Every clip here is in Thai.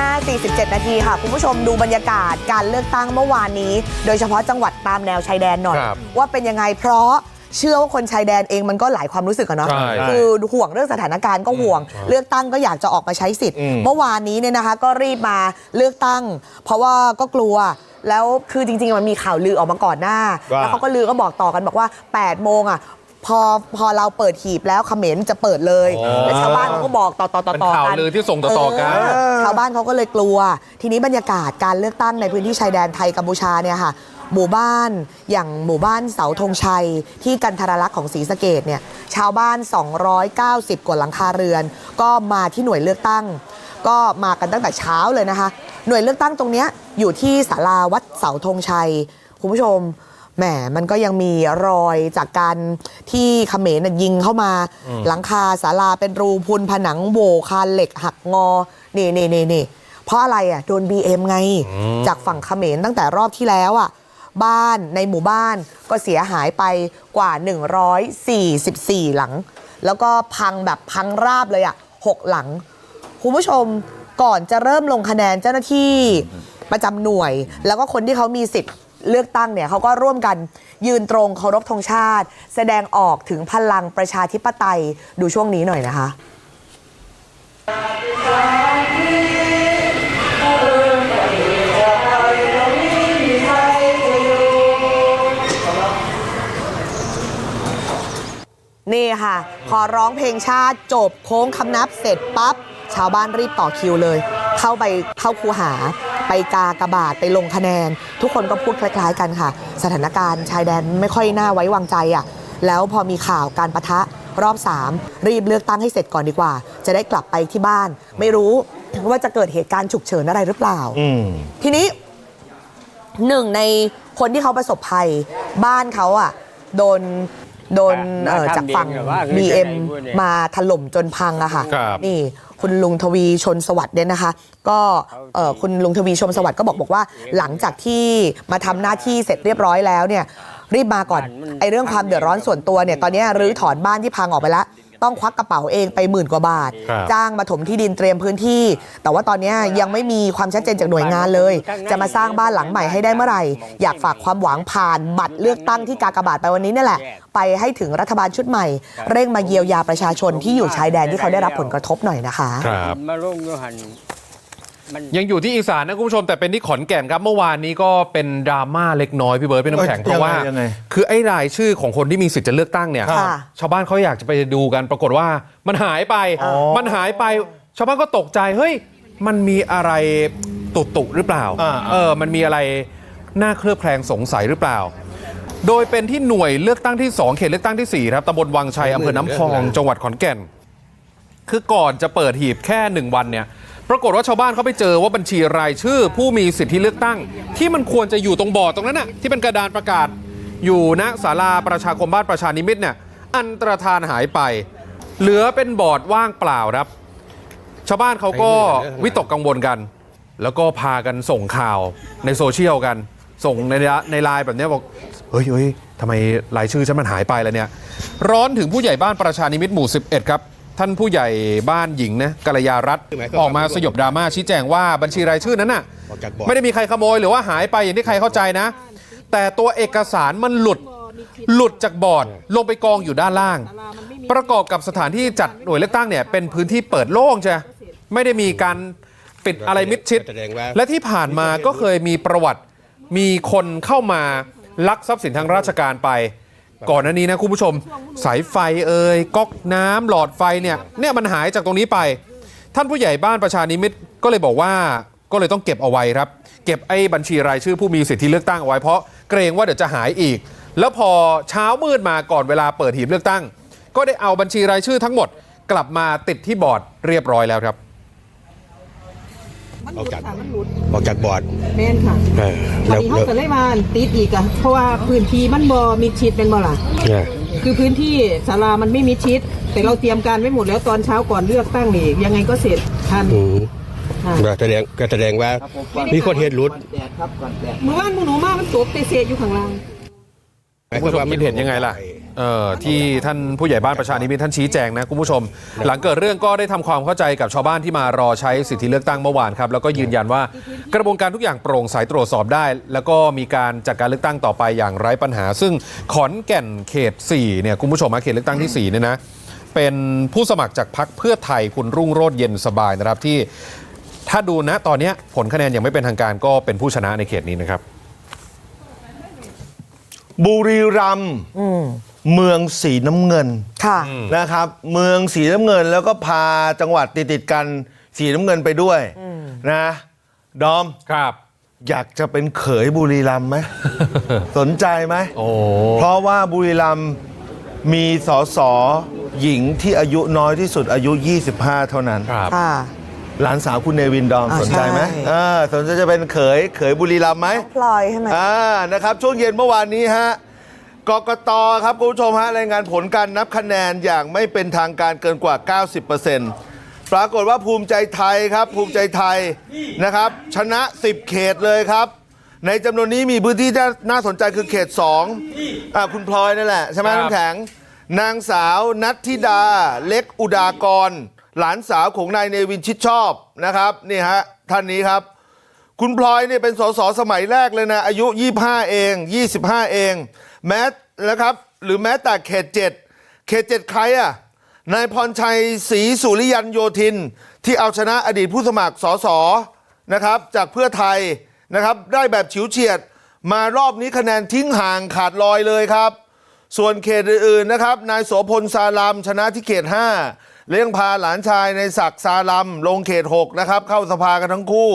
5 47 นาทีค่ะ คุณผู้ชมดูบรรยากาศการเลือกตั้งเมื่อวานนี้ โดยเฉพาะจังหวัดตามแนวชายแดนหน่อย ครับว่าเป็นยังไงเพราะเชื่อว่าคนชายแดนเองมันก็หลายความรู้สึกอะเนาะใช่คือห่วงเรื่องสถานการณ์ก็ห่วง เลือกตั้งก็อยากจะออกมาใช้สิทธิ์ อืม เมื่อวานนี้เนี่ยนะคะก็รีบมาเลือกตั้ง เพราะว่าก็กลัวแล้วคือจริงๆ มันมีข่าวลือออกมาก่อนหน้า ว่า แล้วเขาก็ลือก็บอกต่อกันบอกว่า8โมงอะ พอพอเราเปิดหีบแล้วเขมรจะเปิดเลยอ๋อ แล้วชาวบ้านเขาก็บอกต่อต่อต่อเป็นต่อข่าวกันลือที่ส่งต่อๆกัน เออชาวบ้านเขาก็เลยกลัว ทีนี้บรรยากาศการเลือกตั้งในพื้นที่ชายแดนไทยกัมพูชาเนี่ยค่ะหมู่บ้านอย่างหมู่บ้านเสาธงชัย ที่กันทรลักษณ์ของศรีสะเกดเนี่ยชาวบ้าน 290 กว่าหลังคาเรือน ก็มาที่หน่วยเลือกตั้ง ก็มากันตั้งแต่เช้าเลยนะคะ หน่วยเลือกตั้งตรงเนี้ยอยู่ที่ศาลาวัดเสาธงชัย คุณผู้ชม แหมมันก็ยังมีรอยจากการที่เขมรน่ะยิงเข้ามา หลังคาศาลาเป็นรูพุนผนังโหวคานเหล็กหักงอ นี่นี่นี่นี่เพราะอะไรอะโดน BM ไง จากฝั่งเขมรตั้งแต่รอบที่แล้วอะบ้านในหมู่บ้านก็เสียหายไปกว่า 144 หลัง แล้วก็พังแบบพังราบเลยอะหกหลัง คุณผู้ชมก่อนจะเริ่มลงคะแนนเจ้าหน้าที่ประจำหน่วย แล้วก็คนที่เขามีสิทธิ์ เลือกตั้งเนี่ยเขาก็ร่วมกันยืนตรงเคารพธงชาติ แสดงออกถึงพลังประชาธิปไตยดูช่วงนี้หน่อยนะคะนี่ค่ะ พอร้องเพลงชาติจบโค้งคำนับเสร็จปั๊บ ชาวบ้านรีบต่อคิวเลย เข้าไปเข้าคูหา ไปกากบาทไปลงคะแนน ทุกคนก็พูดคล้ายๆ กันค่ะ สถานการณ์ชายแดนไม่ค่อยน่าไว้วางใจอะแล้วพอมีข่าวการประทะรอบ 3 รีบเลือกตั้งให้เสร็จก่อนดีกว่า จะได้กลับไปที่บ้าน ไม่รู้ว่าจะเกิดเหตุการณ์ฉุกเฉินอะไรหรือเปล่าอืมทีนี้หนึ่งในคนที่เขาประสบภัย บ้านเขาอะโดนโดนเอ่อมาทำจากฝั่งเองเหรอว่าคือ BM จะไหนพูดเนี่ยมาถล่มจนพังอะค่ะครับนี่ คุณลุงทวีชนสวัสดิ์เนี่ยนะคะ ก็เอ่อคุณลุงทวีชมสวัสดิ์ก็บอกบอกว่า หลังจากที่มาทำหน้าที่เสร็จเรียบร้อยแล้วเนี่ยรีบมาก่อนไอ้เรื่องความเดือดร้อนส่วนตัวเนี่ยตอนนี้รื้อถอนบ้านที่พังออกไปแล้ว ต้องควักกระเป๋าเองไปหมื่นกว่าบาท ครับจ้างมาถมที่ดินเตรียมพื้นที่ แต่ว่าตอนนี้ยังไม่มีความชัดเจนจากหน่วยงานเลย จะมาสร้างบ้านหลังใหม่ให้ได้เมื่อไหร่ อยากฝากความหวังผ่านบัตรเลือกตั้งที่กากบาทไปวันนี้นี่แหละ ไปให้ถึงรัฐบาลชุดใหม่ เร่งมาเยียวยาประชาชนที่อยู่ชายแดนที่เขาได้รับผลกระทบหน่อยนะคะ ครับ มาลงอยู่หันมัน ยังอยู่ที่อีสานนะคุณผู้ชมแต่เป็นที่ขอนแก่นครับ เมื่อวานนี้ก็เป็นดราม่าเล็กน้อยพี่เบิร์ดพี่น้ำแข็งเอ้ยเพราะว่ายังไงยังไงคือไอ้รายชื่อของคนที่มีสิทธิ์จะเลือกตั้งเนี่ยค่ะชาวบ้านเขาอยากจะไปดูกันปรากฏว่ามันหายไปอ๋อมันหายไป ชาวบ้านก็ตกใจเฮ้ยมันมีอะไรตุตุหรือเปล่าอ่าเออมันมีอะไรน่าเคลือบแคลงสงสัยหรือเปล่า โดยเป็นที่หน่วยเลือกตั้งที่ 2 เขตเลือกตั้งที่ 4 ครับตำบลวังชัยอำเภอน้ำพองจังหวัดขอนแก่น คือก่อนจะเปิดหีบแค่หนึ่งวันเนี่ย ปรากฏว่าชาวบ้านเขาไปเจอว่าบัญชีรายชื่อ ผู้มีสิทธิเลือกตั้ง ที่มันควรจะอยู่ตรงบอร์ดตรงนั้นน่ะที่เป็นกระดานประกาศ อยู่ณศาลาประชาคมบ้านประชานิมิตรเนี่ยอันตรธานหายไป เหลือเป็นบอร์ดว่างเปล่าครับ ชาวบ้านเขาก็วิตกกังวลกัน แล้วก็พากันส่งข่าวในโซเชียลกัน ส่งในในไลน์แบบนี้บอกเฮ้ยเฮ้ยทำไมรายชื่อฉันมันหายไปแล้วเนี่ย ร้อนถึงผู้ใหญ่บ้านประชานิมิตรหมู่ 11 ครับ ท่านผู้ใหญ่บ้านหญิงนะกัลยารัตน์ออกมาสยบดราม่าชี้แจงว่าบัญชีรายชื่อนั้นน่ะออกจากบอร์ดไม่ได้มีใครขโมยหรือว่าหายไปอย่างที่ใครเข้าใจนะ แต่ตัวเอกสารมันหลุดหลุดจากบอร์ดลงไปกองอยู่ด้านล่าง ประกอบกับสถานที่จัดหน่วยเลือกตั้งเนี่ยเป็นพื้นที่เปิดโล่งใช่ไม่ได้มีการปิดอะไรมิดชิดแสดงว่าและที่ผ่านมาก็เคยมีประวัติมีคนเข้ามาลักทรัพย์สินทางราชการไป ก่อนหน้านี้นะคุณผู้ชม สายไฟเอ่ยก๊อกน้ำหลอดไฟเนี่ยเนี่ยมันหายจากตรงนี้ไป ท่านผู้ใหญ่บ้านประชานิมิตรก็เลยบอกว่าก็เลยต้องเก็บเอาไว้ครับ เก็บไอ้บัญชีรายชื่อผู้มีสิทธิเลือกตั้งเอาไว้เพราะเกรงว่าเดี๋ยวจะหายอีก แล้วพอเช้ามืดมาก่อนเวลาเปิดหีบเลือกตั้ง ก็ได้เอาบัญชีรายชื่อทั้งหมด กลับมาติดที่บอร์ดเรียบร้อยแล้วครับ มันหอลุอกดจากค่ะมันหลุดออกจากบอร์ดแม่นค่ะเออตอแล้นวนี้แล้เขาวก็เลยมาติดอีกอะเพราะว่าพื้นที่มันบ่มิดชิดเป็นบ่ล่ะเนี่ยคือพื้นที่ศาลามันไม่มิดชิด แต่เราเตรียมการไว้หมดแล้วตอนเช้าก่อนเลือกตั้งนี่ยังไงก็เสร็จทันอืมค่ะก็แสดงก็แสดงว่ามีคนเห็นรุดเมื่อวานพวกหนูมามันตกเตะเศษอยู่ข้างล่าง คุณผู้ชมคิดเห็นยังไงล่ะ เอ่อที่ท่านผู้ใหญ่บ้านประชานิมิตรท่านชี้แจงนะคุณผู้ชม หลังเกิดเรื่องก็ได้ทำความเข้าใจกับชาวบ้านที่มารอใช้สิทธิเลือกตั้งเมื่อวานครับแล้วก็ยืนยันว่ากระบวนการทุกอย่างโปร่งใสตรวจสอบได้ แล้วก็มีการจัดการเลือกตั้งต่อไปอย่างไร้ปัญหา ซึ่งขอนแก่นเขต4เนี่ยคุณผู้ชมฮะเขตเลือกตั้งที่4เนี่ยนะเป็นผู้สมัครจากพรรคเพื่อไทยคุณรุ่งโรจน์เย็นสบายนะครับที่ ถ้าดูนะตอนเนี้ยผลคะแนนยังไม่เป็นทางการก็เป็นผู้ชนะในเขตนี้นะครับ บุรีรัมย์ เมืองสีน้ำเงินค่ะนะครับ เมืองสีน้ำเงินแล้วก็พาจังหวัดติดติดๆกันสีน้ำเงินไปด้วยนะดอมครับ อยากจะเป็นเขยบุรีรัมย์ไหมสนใจไหมโอ้เพราะว่าบุรีรัมย์มีสอสอหญิงที่อายุน้อยที่สุดอายุ 25 เท่านั้นครับค่ะหลานสาวคุณเนวินดอมอ่าสนใจไหมใช่เออสนใจจะเป็นเขยเขยบุรีรัมย์ไหมพลอยใช่ไหมอ่านะครับ ช่วงเย็นเมื่อวานนี้ฮะ กกตครับคุณผู้ชมฮะรายงานผลการนับคะแนนอย่างไม่เป็นทางการเกินกว่า 90%ปรากฏว่าภูมิใจไทยครับ ภูมิใจไทยนะครับ ชนะ 10 เขตเลยครับ ในจำนวนนี้มีพื้นที่ที่น่าสนใจคือเขต2อ่าคุณพลอยนั่นแหละ ใช่ไหมครับน้ำแข็ง นางสาวนัทธิดา เล็กอุดากร หลานสาวของนายเนวินชิดชอบนะครับนี่ฮะท่านนี้ครับคุณพลอยเนี่ยเป็นสสสมัยแรกเลยนะ อายุ 25 เอง 25 เอง แม้นะครับ หรือแม้แต่เขต7เขต7ใครอะนายพรชัยศรีสุริยันโยธิน ที่เอาชนะอดีตผู้สมัครสสนะครับ จากเพื่อไทยนะครับ ได้แบบฉิวเฉียดมารอบนี้คะแนนทิ้งห่างขาดลอยเลยครับ ส่วนเขตอื่นๆนะครับนายโสพลซาลัมชนะที่เขต 5 เลี้ยงพาหลานชายในศักซาลัมลงเขต 6 นะครับ เข้าสภากันทั้งคู่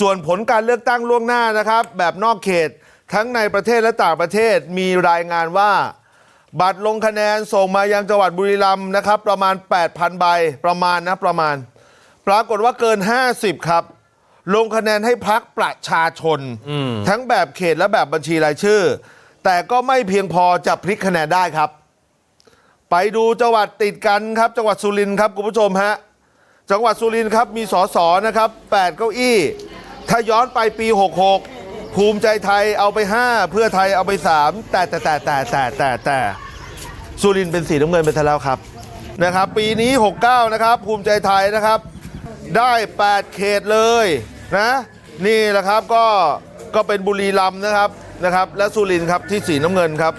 ส่วนผลการเลือกตั้งล่วงหน้านะครับ แบบนอกเขต ทั้งในประเทศและต่างประเทศมีรายงานว่า บัตรลงคะแนนส่งมายังจังหวัดบุรีรัมย์นะครับ ประมาณ 8,000 ใบประมาณนะประมาณ ปรากฏว่าเกิน 50 ครับ ลงคะแนนให้พักประชาชน ทั้งแบบเขตและแบบบัญชีรายชื่อ แต่ก็ไม่เพียงพอจะพลิกคะแนนได้ครับ ไปดูจังหวัดติดกันครับ จังหวัดสุรินทร์ครับคุณผู้ชมฮะจังหวัดสุรินทร์ครับมีสสนะครับ8เก้าอี้ ถ้าย้อนไปปี 66 ภูมิใจไทยเอาไป 5 เพื่อไทยเอาไป 3 แต่แต่แต่แต่แต่แต่แต่สุรินทร์เป็นสีน้ำเงินไปแล้วครับนะครับ ปีนี้ 69 นะครับ ภูมิใจไทยนะครับ ได้ 8 เขตเลยนะนี่แหละครับก็ก็เป็นบุรีรัมย์นะครับนะครับ และสุรินทร์ครับที่สีน้ำเงินครับ